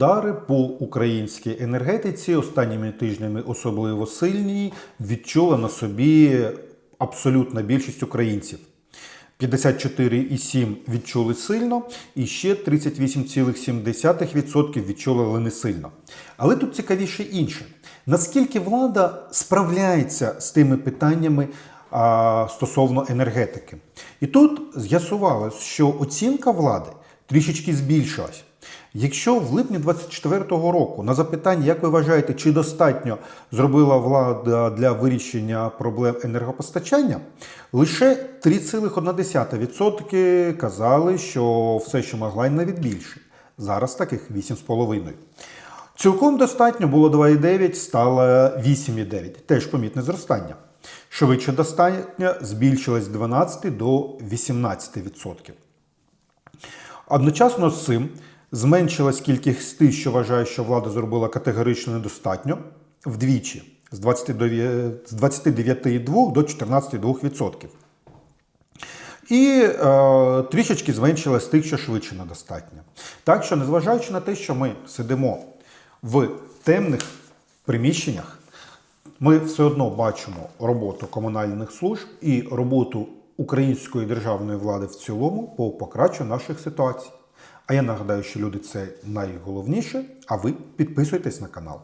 Удари по українській енергетиці останніми тижнями особливо сильні відчула на собі абсолютна більшість українців. 54,7 відчули сильно, і ще 38,7% відчули, але не сильно. Але тут цікавіше інше: наскільки влада справляється з тими питаннями а, стосовно енергетики? І тут з'ясувалось, що оцінка влади трішечки збільшилась. Якщо в липні 24-го року на запитання, як ви вважаєте, чи достатньо зробила влада для вирішення проблем енергопостачання, лише 3,1% казали, що все, що могла, і навіть більше. Зараз таких 8,5%. Цілком достатньо було 2,9, стало 8,9. Теж помітне зростання. Швидше достатньо збільшилось з 12 до 18%. Одночасно з цим зменшилась кількість тих, що вважають, що влада зробила категорично недостатньо вдвічі з 29 з 29,2 до 14,2%. І е, трішечки зменшилась тих, що швидше недостатньо. Так що, незважаючи на те, що ми сидимо в темних приміщеннях, ми все одно бачимо роботу комунальних служб і роботу української державної влади в цілому по покращенню наших ситуацій. А я нагадаю, що люди це найголовніше, а ви підписуйтесь на канал.